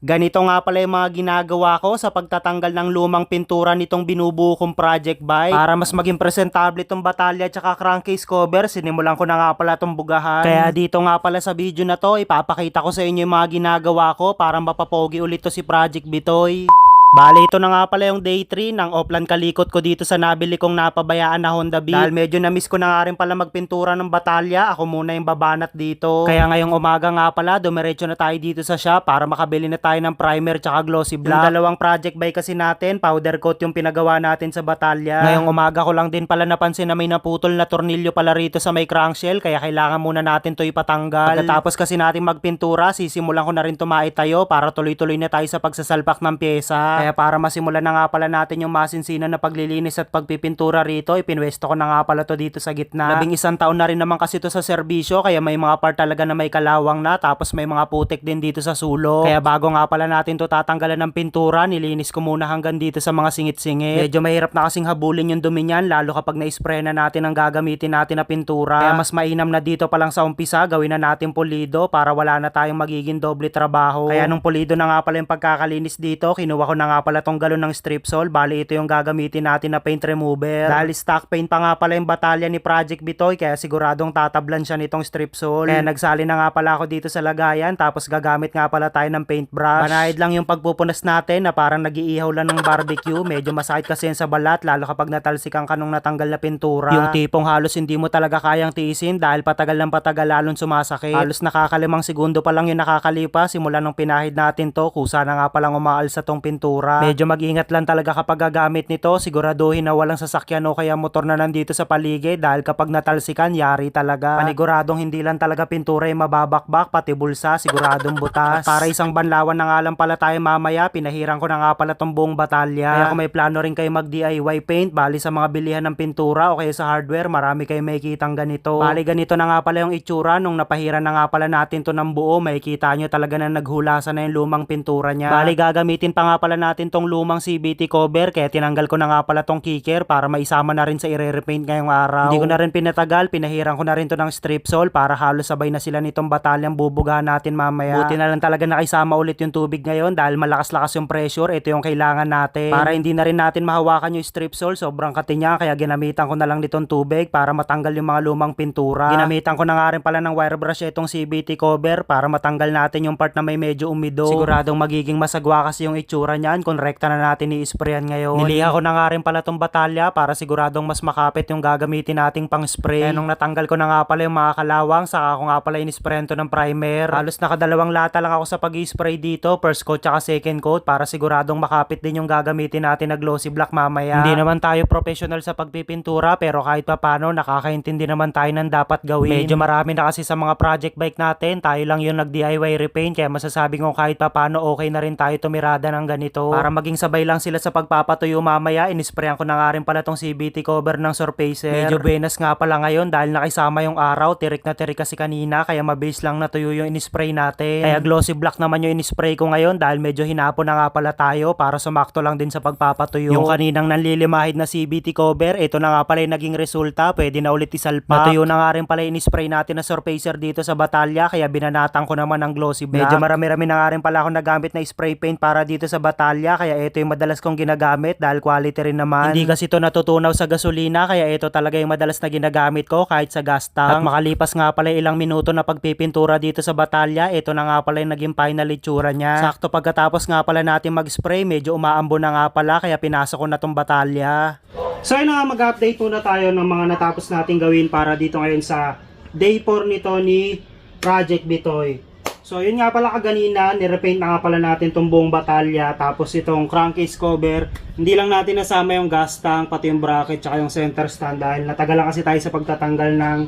Ganito nga pala yung mga ginagawa ko sa pagtatanggal ng lumang pintura nitong binubuo kong project bike. Para mas maging presentable itong batalya at saka crankcase cover, sinimulan ko na nga pala itong bugahan. Kaya dito nga pala sa video na to, ipapakita ko sa inyo yung mga ginagawa ko para mapapogi ulit to si Project Bitoy. Bale, ito na nga pala yung day 3 ng offline kalikot ko dito sa nabili kong napabayaan na Honda Beat. Dahil medyo na-miss ko na nga rin pala magpintura ng batalya, ako muna yung babanat dito. Kaya ngayong umaga nga pala, dumiretso na tayo dito sa shop para makabili na tayo ng primer tsaka glossy black. Yung dalawang project bike kasi natin, powder coat yung pinagawa natin sa batalya. Ngayong umaga ko lang din pala napansin na may naputol na tornilyo pala rito sa may crankshell, kaya kailangan muna natin to ipatanggal. Pagkatapos kasi natin magpintura, sisimulan ko na rin tumaitayo para tuloy-tuloy na tayo sa pagsasalpak ng pyesa. Kaya para masimulan na nga pala natin yung masinsinan na paglilinis at pagpipintura rito, ipinwesto ko na nga pala to dito sa gitna. Labing isang taon na rin naman kasi to sa serbisyo, kaya may mga part talaga na may kalawang na, tapos may mga putik din dito sa sulo. Kaya bago nga pala natin to tatanggalan ng pintura, nilinis ko muna hanggang dito sa mga singit-singit. Medyo mahirap na kasing habulin yung dumi niyan, lalo kapag na-spray na natin ang gagamitin natin na pintura. Kaya mas mainam na dito pa lang sa umpisa, gawin na natin pulido para wala na tayong magiging doble trabaho. Kaya nung pulido na nga pala yung pagkakalinis dito, kinuha ko na nga pala tong galon ng Stripsol. Bali ito yung gagamitin natin na paint remover. Dahil stock paint pa nga pala yung batalya ni Project Bitoy, kaya siguradong tatablan siya nitong Stripsol. Kaya nagsali na nga pala ako dito sa lagayan, tapos gagamit nga pala tayo ng paintbrush. Banayad lang yung pagpupunas natin na parang nagiihaw lang ng barbecue. Medyo masakit kasi yan sa balat, lalo kapag natalsikan ka nung natanggal na pintura. Yung tipong halos hindi mo talaga kayang tiisin dahil patagal ng patagal lalong sumasakit. Halos nakakalimang segundo pa lang yung nakakalipas simula nung pinahid natin to, kusa na nga palang umaal sa tong pintura. Medyo mag-ingat lang talaga kapag gagamit nito, siguraduhin na walang sasakyan o kaya motor na nandito sa paligid dahil kapag natalsikan, yari talaga. Paniguradong hindi lang talaga pintura yung mababakbak, pati bulsa, siguradong butas. At para isang banlawan na nga lang pala tayo mamaya, pinahiran ko na nga pala tong buong batalya. Kaya kung may plano rin kayo mag DIY paint, bali sa mga bilihan ng pintura o kaya sa hardware, marami kayo makikitang ganito. Bali ganito na nga pala yung itsura nung napahiran na nga pala natin to ng buo, makikita nyo talaga na naghulasan na yung lumang pintura niya. Bali gagamitin pa nga pala natin tong lumang CBT cover, kaya tinanggal ko na nga pala tong kicker para maisama na rin sa i-repaint ngayong araw. Hindi ko na rin pinatagal, pinahiran ko na rin to ng strip sole para halos sabay na sila nitong batalyang bubugahan natin mamaya. Buti na lang talaga nakisama ulit yung tubig ngayon dahil malakas-lakas yung pressure, ito yung kailangan natin. Para hindi na rin natin mahawakan yung strip sole, sobrang katinya kaya ginamitan ko na lang nitong tubig para matanggal yung mga lumang pintura. Ginamitan ko na nga rin pala ng wire brush itong CBT cover para matanggal natin yung part na may medyo umido. Siguradong magiging masagwa kasi yung itsura niyan kung rekta na natin i-sprayan ngayon. Niliha ko na nga rin pala tong batalya para siguradong mas makapit yung gagamitin nating pang spray. Kaya nung natanggal ko na nga pala yung mga kalawang, saka ko nga pala in-sprayan to ng primer. Halos nakadalawang lata lang ako sa pag-spray dito, first coat tsaka second coat para siguradong makapit din yung gagamitin natin na glossy black mamaya. Hindi naman tayo professional sa pagpipintura pero kahit pa paano nakakaintindi naman tayo ng dapat gawin. Medyo marami na kasi sa mga project bike natin, tayo lang yung nag-DIY repaint kaya masasabi ko kahit pa paano okay na rin tayo tumirada ng ganito. Para maging sabay lang sila sa pagpapatuyo mamaya, inisprayan ko na nga rin pala tong CBT cover ng Surfacer. Medyo benas nga pala ngayon dahil nakisama yung araw, tirik na tirik kasi kanina kaya mabilis lang natuyo yung inispray natin. Kaya glossy black naman yung inispray ko ngayon dahil medyo hinapon na nga pala tayo para sumakto lang din sa pagpapatuyo. Yung kaninang nanlilimahid na CBT cover, ito na nga pala yung naging resulta, pwede na ulit isalpak. Natuyo na nga rin pala yung inispray natin na Surfacer dito sa batalya kaya binanatan ko naman ng glossy black. Medyo marami-rami na nga rin pala ako nagamit na spray paint para dito sa batalya kaya ito yung madalas kong ginagamit dahil quality rin naman. Hindi kasi ito natutunaw sa gasolina kaya ito talaga yung madalas na ginagamit ko kahit sa gas tank. At makalipas nga pala ilang minuto na pagpipintura dito sa batalya, ito na nga pala yung naging final itsura niya. Sakto pagkatapos nga pala natin mag-spray, medyo umaambo na nga pala kaya pinasok ko na tong batalya. So ayun na nga mag-update muna tayo ng mga natapos nating gawin para dito ngayon sa day 4 nito ni Project Bitoy. So yun nga pala kaganina, nirepaint na nga pala natin tong buong batalya tapos itong crankcase cover. Hindi lang natin nasama yung gas tank, pati yung bracket, tsaka yung center stand dahil natagalan kasi tayo sa pagtatanggal ng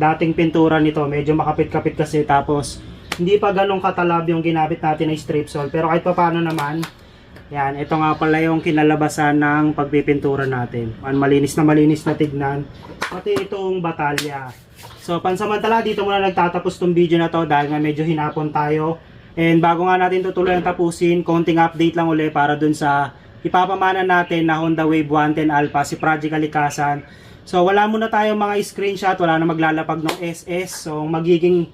dating pintura nito. Medyo makapit-kapit kasi tapos hindi pa ganong katalab yung ginamit natin na strip sole. Pero kahit pa paano naman, yan, ito nga pala yung kinalabasan ng pagpipintura natin. Malinis na malinis na tignan. Pati itong batalya. So, pansamantala, dito muna nagtatapos tong video na to dahil nga medyo hinapon tayo. And bago nga natin tutuloy ang tapusin, konting update lang uli para dun sa ipapamana natin na Honda Wave 110 Alpha, si Project Alikasan. So, wala muna tayong mga screenshot, wala na maglalapag ng SS. So, magiging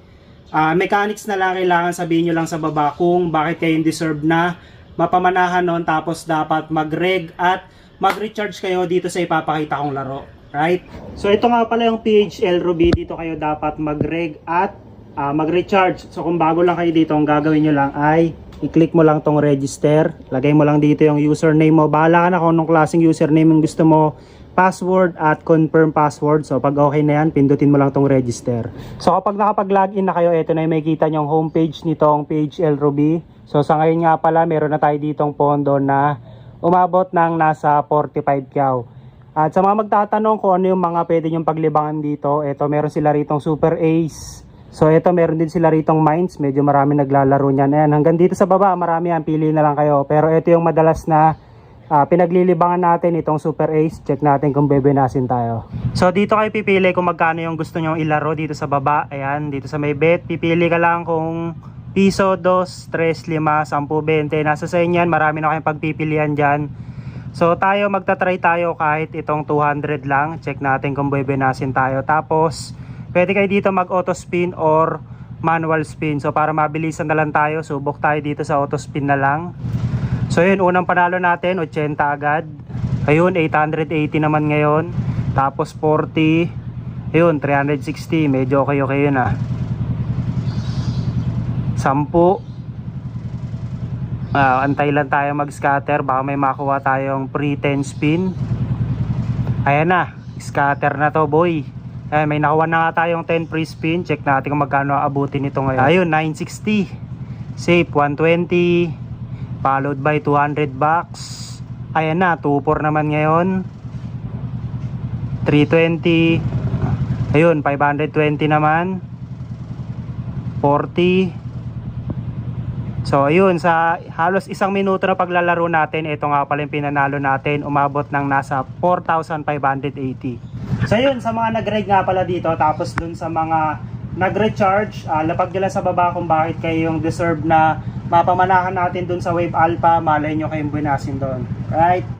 Ah, mechanics na lang kailangan sabihin nyo lang sa baba kung bakit kayo deserve na mapamanahan nun tapos dapat mag-reg at mag-recharge kayo dito sa ipapakita kong laro. Right? So ito nga pala yung PHL Ruby. Dito kayo dapat mag-reg at ah, mag-recharge. So kung bago lang kayo dito, ang gagawin nyo lang ay i-click mo lang tong register. Lagay mo lang dito yung username mo. Bahala ka na kung anong klaseng username yung gusto mo password at confirm password. So pag okay na yan, pindutin mo lang tong register. So kapag nakapag-login na kayo, ito na yung makikita nyong homepage nitong PHL Ruby. So sa ngayon nga pala, meron na tayo ditong pondo na umabot ng nasa 45 kyaw. At sa mga magtatanong kung ano yung mga pwede nyong paglibangan dito, ito meron sila ritong Super Ace. So ito meron din sila ritong Mines, medyo marami naglalaro niyan. Ayan, hanggang dito sa baba, marami yan, pili na lang kayo. Pero ito yung madalas na Ah, pinaglilibangan natin itong Super Ace. Check natin kung bebenasin tayo. So dito kayo pipili kung magkano yung gusto nyong ilaro dito sa baba. Ayan, dito sa may bet. Pipili ka lang kung piso, 2, 3, 5, 10, 20. Nasa sa inyo yan. Marami na kayong pagpipilian dyan. So tayo magta-try tayo kahit itong 200 lang. Check natin kung bebenasin tayo. Tapos pwede kayo dito mag auto spin or manual spin. So para mabilisan na lang tayo, subok tayo dito sa auto spin na lang. So yun, unang panalo natin, 80 agad. Ayun, 880 naman ngayon. Tapos 40. Ayun, 360. Medyo okay okay yun ah. 10. Ah, antay lang tayo mag-scatter. Baka may makuha tayong pre-10 spin. Ayan na. Scatter na to boy. Ayan, may nakuha na nga tayong 10 free spin. Check natin kung magkano abutin nito ngayon. Ayun, 960. Safe, 120 followed by 200 bucks. Ayan na 24 naman ngayon. 320 ayun 520 naman. 40 so ayun sa halos isang minuto na paglalaro natin ito nga pala yung pinanalo natin umabot ng nasa 4,580 so ayun sa mga nag-reg nga pala dito tapos dun sa mga nag-recharge uh, lapag nila sa baba kung bakit kayo yung deserve na mapamanahan natin dun sa Wave Alpha. Malay nyo kayong bunasin doon right